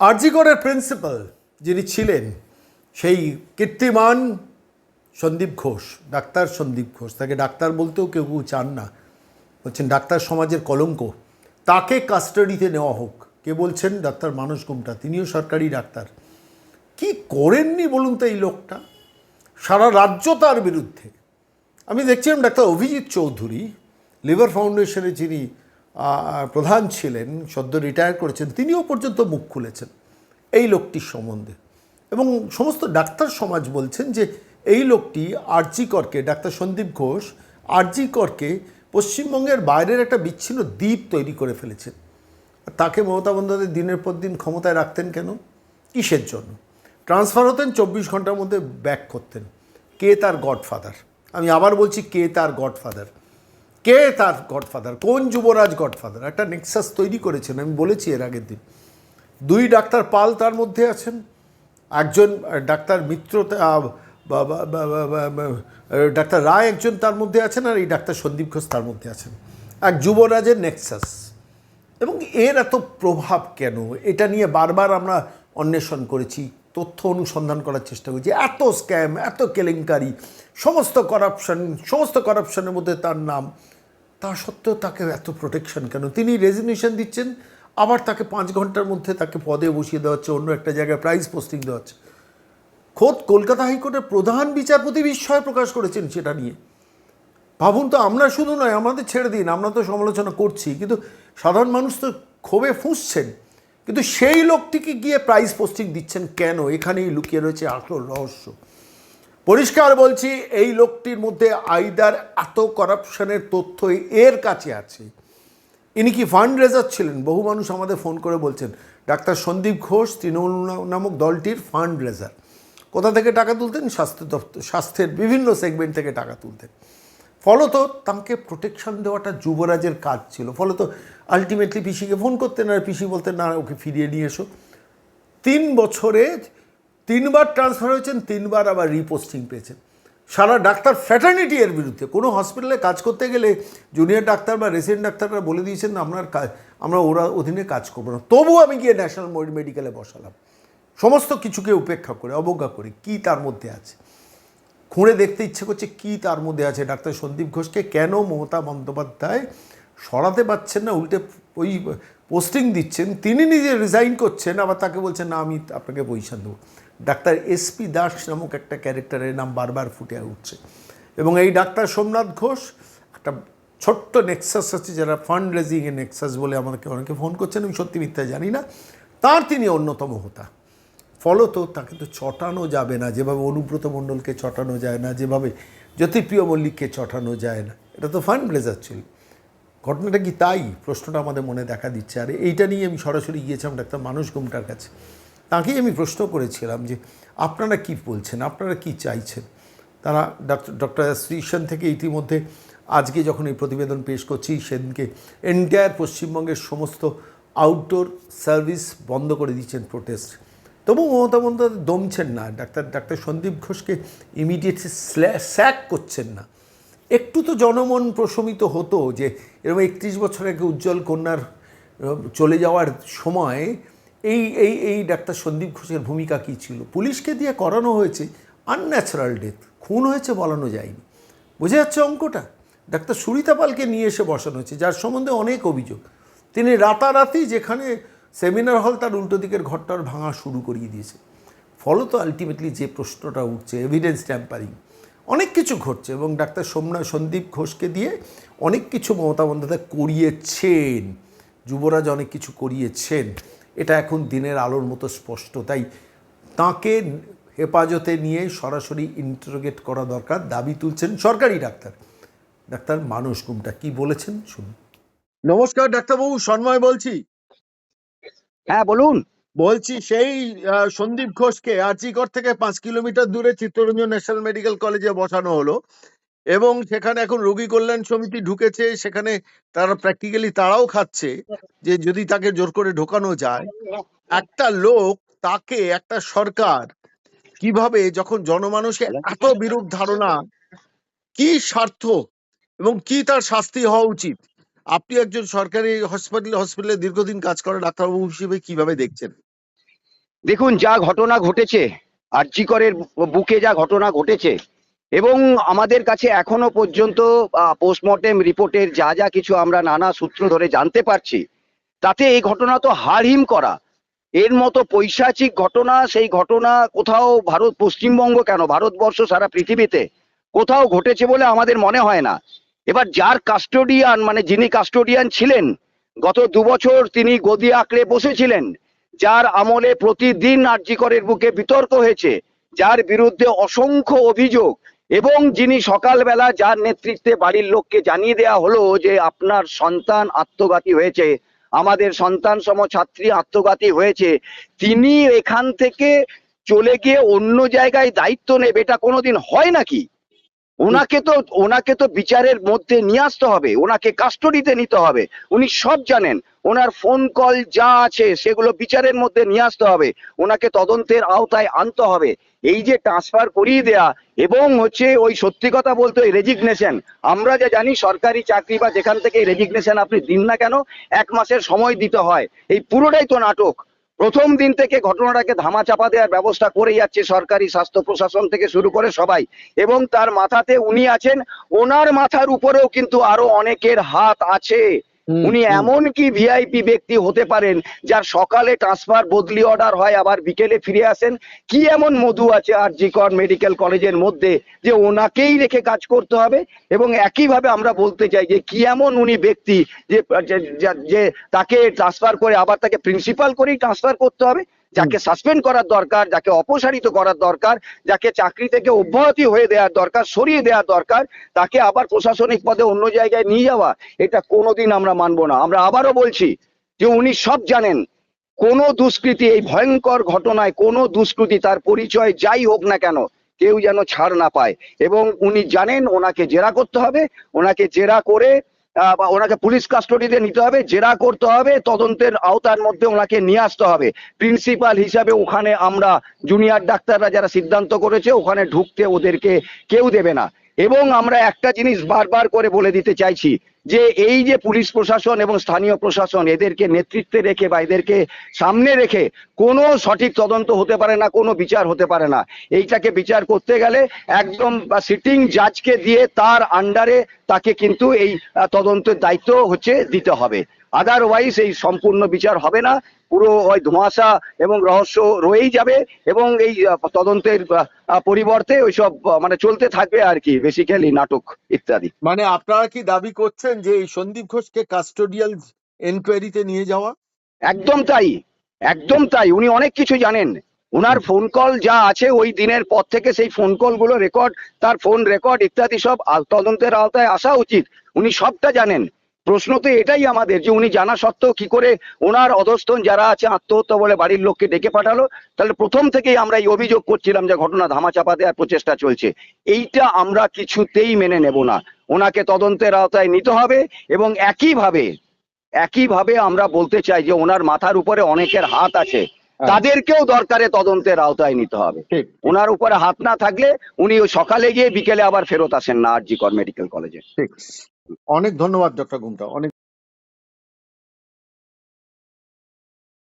আরজিগড়ের principal যিনি ছিলেন, সেই কীর্তিমান সন্দীপ ঘোষ, ডাক্তার সন্দীপ ঘোষ, তাকে ডাক্তার বলতেও কেউ কেউ চান না। বলছেন, ডাক্তার সমাজের কলঙ্ক, তাকে কাস্টাডিতে নেওয়া হোক। কে বলছেন? ডাক্তার মানস গুমটা তিনিও সরকারি ডাক্তার। কি করেননি বলুন তো এই লোকটা? সারা রাজ্য তার বিরুদ্ধে। আমি দেখছিলাম ডাক্তার অভিজিৎ চৌধুরী, লিভার ফাউন্ডেশনের যিনি প্রধান ছিলেন, সদ্য রিটায়ার করেছেন, তিনিও পর্যন্ত মুখ খুলেছেন এই লোকটির সম্বন্ধে। এবং সমস্ত ডাক্তার সমাজ বলছেন যে এই লোকটি আরজি করকে, ডাক্তার সন্দীপ ঘোষ, আরজি করকে পশ্চিমবঙ্গের বাইরের একটা বিচ্ছিন্ন দ্বীপ তৈরি করে ফেলেছেন। তাকে মমতা বন্দ্যোপাধ্যায় দিনের পর দিন ক্ষমতায় রাখতেন কেন? কিসের জন্য? ট্রান্সফার হতেন, চব্বিশ ঘণ্টার মধ্যে ব্যাক করতেন। কে তার গডফাদার? আমি আবার বলছি কে তার গডফাদার? কে তার গডফাদার? কোন যুবরাজ গডফাদার? একটা নেক্সাস তৈরি করেছেন, আমি বলেছি এর আগের দিন। দুই ডাক্তার পাল তার মধ্যে আছেন। একজন ডাক্তার মিত্র ডাক্তার রায় একজন তার মধ্যে আছেন আর এই ডাক্তার সন্দীপ ঘোষ তার মধ্যে আছেন। এক যুবরাজের নেক্সাস এবং এর এত প্রভাব কেন? এটা নিয়ে বারবার আমরা অন্বেষণ করেছি। তথ্য অনুসন্ধান করার চেষ্টা করেছি। এত স্ক্যাম এত কেলেঙ্কারি, সমস্ত করাপশন সমস্ত করাপশনের মধ্যে তার নাম। তা সত্ত্বেও তাকে এত প্রোটেকশন কেন? তিনি রেজিগনেশন দিচ্ছেন, আবার তাকে পাঁচ ঘণ্টার মধ্যে তাকে পদে বসিয়ে দেওয়া হচ্ছে, অন্য একটা জায়গায় প্রাইজ পোস্টিং দেওয়া হচ্ছে। খোদ কলকাতা হাইকোর্টের প্রধান বিচারপতি বিস্ময় প্রকাশ করেছেন সেটা নিয়ে। ভাবুন তো, আমরা শুধু নয়, আমাদের ছেড়ে দিন, আমরা তো সমালোচনা করছি, কিন্তু সাধারণ মানুষ তো ক্ষোভে ফুঁসছেন। কিন্তু সেই লোকটিকে গিয়ে প্রাইজ পোস্টিং দিচ্ছেন কেন? এখানেই লুকিয়ে রয়েছে আসল রহস্য। পরিষ্কার বলছি, এই লোকটির মধ্যে আইদার এত করাপশনের তথ্য এর কাছে আছে। ইনি কি ফান্ড রেজার ছিলেন? বহু মানুষ আমাদের ফোন করে বলছেন, ডাক্তার সন্দীপ ঘোষ তৃণমূল নামক দলটির ফান্ড রেজার কোথা থেকে টাকা তুলতেন? স্বাস্থ্য দপ্তর স্বাস্থ্যের বিভিন্ন সেগমেন্ট থেকে টাকা তুলতেন। ফলত তাকে প্রোটেকশন দেওয়াটা যুবরাজের কাজ ছিল। ফলত আলটিমেটলি পিসিকে ফোন করতেন আর পিসি বলতেন, না ওকে ফিরিয়ে নিয়ে এসো। তিন বছরে তিনবার ট্রান্সফার হয়েছেন, তিনবার আবার রিপোস্টিং পেয়েছেন। সারা ডাক্তার ফ্যাটার্নিটি এর বিরুদ্ধে। কোনো হসপিটালে কাজ করতে গেলে জুনিয়র ডাক্তার বা রেসিডেন্ট ডাক্তাররা বলে দিয়েছেন আপনার কাজ আমরা ওরা অধীনে কাজ করব না। তবু আমি গিয়ে ন্যাশনাল মেডিকেলে বসালাম। সমস্ত কিছুকে উপেক্ষা করে, অবজ্ঞা করে, কি তার মধ্যে আছে? খুঁড়ে দেখতে ইচ্ছে করছে কি তার মধ্যে আছে। ডাক্তার সন্দীপ ঘোষকে কেন মমতা বন্দ্যোপাধ্যায় সরাতে পারছেন না, উল্টে ওই পোস্টিং দিচ্ছেন, তিনি নিজে রিজাইন করছেন, আবার তাকে বলছেন, না, আমি আপনাকে পজিশন দেবো। ডাক্তার এসপি দাস নামক একটা ক্যারেক্টারের নাম বারবার ফুটে উঠছে। এবং এই ডাক্তার সোমনাথ ঘোষ, একটা ছোট্ট নেক্সাস আছে, যারা ফান্ড রেজিংয়ের নেক্সাস বলে আমাকে অনেকে ফোন করছেন, আমি সত্যি মিথ্যা জানি না। তার তিনি অন্যতম হোতা। ফলত তাকে তো চটানো যাবে না, যেভাবে অনুব্রত মণ্ডলকে চটানো যায় না, যেভাবে জ্যোতিপ্রিয় মল্লিককে চটানো যায় না। এটা তো ফান ব্লেজার ছিল। ঘটনাটা কি তাই? প্রশ্নটা আমাদের মনে দেখা দিচ্ছে। আর এইটা নিয়ে আমি সরাসরি গিয়েছিলাম ডাক্তার মানুষ গুমটার কাছে। তাকেই আমি প্রশ্ন করেছিলাম যে, আপনারা কি বলছেন? আপনারা কি চাইছেন? তারা ডক্টর ডক্টর অ্যাসোসিয়েশন থেকে ইতিমধ্যে আজকে যখন এই প্রতিবেদন পেশ করছি, সেদিনকে এন্টায়ার পশ্চিমবঙ্গের সমস্ত আউটডোর সার্ভিস বন্ধ করে দিচ্ছেন প্রোটেস্ট তবু মমতা বন্দ্যোপাধ্যায় দমছেন না, ডাক্তার ডাক্তার সন্দীপ ঘোষকে ইমিডিয়েটলি স্যাক করছেন না। একটু তো জনমন প্রশমিত হতো যে এরকম একত্রিশ বছর আগে উজ্জ্বল কন্যার চলে যাওয়ার সময় এই এই এই ডাক্তার সন্দীপ ঘোষের ভূমিকা কী ছিল? পুলিশকে দিয়ে করানো হয়েছে আনন্যাচারাল ডেথ খুন হয়েছে বলানো যায়নি। বোঝা যাচ্ছে অঙ্কটা? ডাক্তার সুরিতা পালকে নিয়ে এসে বসানো হয়েছে, যার সম্বন্ধে অনেক অভিযোগ। তিনি রাতারাতি যেখানে সেমিনার হল তার উল্টো দিকের ঘরটার ভাঙা শুরু করিয়ে দিয়েছে। ফলত আলটিমেটলি যে প্রশ্নটা উঠছে এভিডেন্স ট্যাম্পারিং অনেক কিছু ঘটছে এবং ডাক্তার সোমনাথ সন্দীপ ঘোষকে দিয়ে অনেক কিছু মমতা বন্দ্যোপাধ্যায় করিয়েছেন, যুবরাজ অনেক কিছু করিয়েছেন, এটা এখন দিনের আলোর মতো স্পষ্ট। তাই তাকে হেফাজতে নিয়ে সরাসরি ইন্টারোগেট করা দরকার, দাবি তুলছেন সরকারি ডাক্তার। ডাক্তার মানস গুমটা কি বলেছেন শুনুন। নমস্কার ডাক্তারবাবু, সন্ময় বলছি। হ্যাঁ বলুন। বলছি, সেই সন্দীপ ঘোষকে আরজিকর থেকে পাঁচ কিলোমিটার দূরে চিত্তরঞ্জন ন্যাশনাল মেডিকেল কলেজে বসানো হলো এবং সেখানে এখন রোগী কল্যাণ সমিতি ঢুকেছে, সেখানে তারা প্র্যাকটিক্যালি তারাও খাচ্ছে যে যদি তাকে জোর করে ঢোকানো যায়। একটা লোক, তাকে একটা সরকার কীভাবে যখন জনমানুষের এত বিরূপ ধারণা, কি স্বার্থ এবং কি তার শাস্তি হওয়া উচিত? আপনি একজন সরকারি হসপিটালে হসপিটালে দীর্ঘদিন কাজ করা ডাক্তারবাবু হিসেবে কীভাবে দেখছেন? দেখুন, যা ঘটনা ঘটেছে আরজিকরের বুকে যা ঘটনা ঘটেছে, এবং আমাদের কাছে এখনও পর্যন্ত পোস্টমর্টেম রিপোর্টের যা যা কিছু আমরা নানা সূত্র ধরে জানতে পারছি, তাতে এই ঘটনা তো হারহিম করা। এর মতো পৈশাচিক ঘটনা, সেই ঘটনা কোথাও ভারত, পশ্চিমবঙ্গ কেন? ভারতবর্ষ সারা পৃথিবীতে কোথাও ঘটেছে বলে আমাদের মনে হয় না। এবার যার কাস্টোডিয়ান মানে যিনি কাস্টোডিয়ান ছিলেন, গত দু বছর তিনি গদি আঁকড়ে বসেছিলেন, যার আমলে প্রতিদিন আরজিকরের বুকে বিতর্ক হয়েছে, যার বিরুদ্ধে অসংখ্য অভিযোগ, এবং যিনি সকালবেলা যার নেতৃত্বে বাড়ির লোককে জানিয়ে দেওয়া হলো যে আপনার সন্তান আত্মঘাতী হয়েছে, আমাদের সন্তান সম ছাত্রী আত্মঘাতী হয়েছে, তিনি এখান থেকে চলে গিয়ে অন্য জায়গায় দায়িত্ব নেবে, এটা কোনোদিন হয় নাকি? ওনাকে তো ওনাকে তো বিচারের মধ্যে নিয়ে আসতে হবে, ওনাকে কাস্টডিতে নিতে হবে, উনি সব জানেন। ওনার ফোন কল যা আছে সেগুলো বিচারের মধ্যে নিয়ে আসতে হবে, ওনাকে তদন্তের আওতায় আনতে হবে। এই যে ট্রান্সফার করিয়ে দেয়া এবং হচ্ছে ওই সত্যি কথা বলতে ওই রেজিগনেশন আমরা যা জানি সরকারি চাকরি বা যেখান থেকে রেজিগনেশন আপনি দিন না কেন, এক মাসের সময় দিতে হয়। এই পুরোটাই তো নাটক। প্রথম দিন থেকে ঘটনাটাকে ধামা চাপা দেওয়ার ব্যবস্থা করে যাচ্ছে সরকারি স্বাস্থ্য প্রশাসন থেকে শুরু করে সবাই। এবং তার মাথাতে উনি আছেন, ওনার মাথার উপরেও কিন্তু আরও অনেকের হাত আছে। উনি। এমন কি ভিআইপি ব্যক্তি হতে পারেন যার সকালে ট্রান্সফার বদলি অর্ডার হয় আবার বিকেলে ফিরে আসেন? কি এমন মধু আছে আর জিকর মেডিকেল কলেজের মধ্যে যে ওনাকেই রেখে কাজ করতে হবে? এবং একইভাবে আমরা বলতে চাই যে কি এমন উনি ব্যক্তি যে যে- যে- যে তাকে ট্রান্সফার করে আবার তাকে প্রিন্সিপাল করেই ট্রান্সফার করতে হবে? যাকে সাসপেন্ড করার দরকার যাকে অপসারিত করার দরকার যাকে চাকরি থেকে অব্যাহতি হয়ে দেওয়ার দরকার সরিয়ে দেওয়ার দরকার তাকে আবার প্রশাসনিক পদে অন্য জায়গায় নিয়ে যাওয়া এটা কোনোদিন আমরা মানবো না। আমরা আবারও বলছি যে উনি সব জানেন কোনো দুষ্কৃতি এই ভয়ঙ্কর ঘটনায় কোনো দুষ্কৃতি তার পরিচয় যাই হোক না কেন কেউ যেন ছাড় না পায়। এবং উনি জানেন ওনাকে জেরা করতে হবে ওনাকে জেরা করে ওনাকে পুলিশ কাস্টডিতে নিতে হবে, জেরা করতে হবে, তদন্তের আওতার মধ্যে ওনাকে নিয়ে আসতে হবে। প্রিন্সিপাল হিসাবে ওখানে আমরা জুনিয়র ডাক্তাররা যারা সিদ্ধান্ত করেছে, ওখানে ঢুকতে ওদেরকে কেউ দেবে না। এবং আমরা একটা জিনিস বারবার করে বলে দিতে চাইছি যে এই যে পুলিশ প্রশাসন এবং স্থানীয় প্রশাসন এদেরকে নেতৃত্বে রেখে বা এদেরকে সামনে রেখে কোনো সঠিক তদন্ত হতে পারে না, কোনো বিচার হতে পারে না। এইটাকে বিচার করতে গেলে একদম সিটিং জাজকে দিয়ে তার আন্ডারে তাকে কিন্তু এই তদন্তের দায়িত্ব হচ্ছে দিতে হবে। আদারওয়াইজ এই সম্পূর্ণ বিচার হবে না। পুরো ওই ধোঁয়াশা এবং রহস্য রয়েই যাবে এবং এই তদন্তের পরিবর্তে ওইসব মানে চলতে থাকবে আর কি বেসিক্যালি নাটক ইত্যাদি। মানে আপনারা কি দাবি করছেন যে এই সন্দীপ ঘোষকে কাস্টোডিয়াল এনকোয়ারিতে নিয়ে যাওয়া? একদম তাই একদম তাই উনি অনেক কিছু জানেন। ওনার ফোন কল যা আছে ওই দিনের পর থেকে সেই ফোন কলগুলো রেকর্ড তার ফোন রেকর্ড ইত্যাদি সব তদন্তের আওতায় আসা উচিত। উনি সবটা জানেন। প্রশ্ন তো এটাই আমাদের যে উনি জানা সত্ত্বেও কি করে ওনার অধস্তন যারা আছে আত্মহত্যা বলে বাড়ির লোককে ডেকে পাঠালো তাহলে প্রথম থেকেই আমরা এই অভিযোগ করছিলাম যে ঘটনা ধামাচাপা দেওয়ার প্রচেষ্টা চলছে। এইটা আমরা কিছুতেই মেনে নেব না। ওনাকে তদন্তের আওতায় নিতে হবে এবং একইভাবে একইভাবে আমরা বলতে চাই যে ওনার মাথার উপরে অনেকের হাত আছে। তাদেরকেও দরকারে তদন্তের আওতায় নিতে হবে। ওনার উপরে হাত না থাকলে উনি সকালে গিয়ে বিকেলে আবার ফেরত আসেন না আর জি কর মেডিকেল কলেজে। ঠিক। অনেক ধন্যবাদ ডক্টর গুমটা অনেক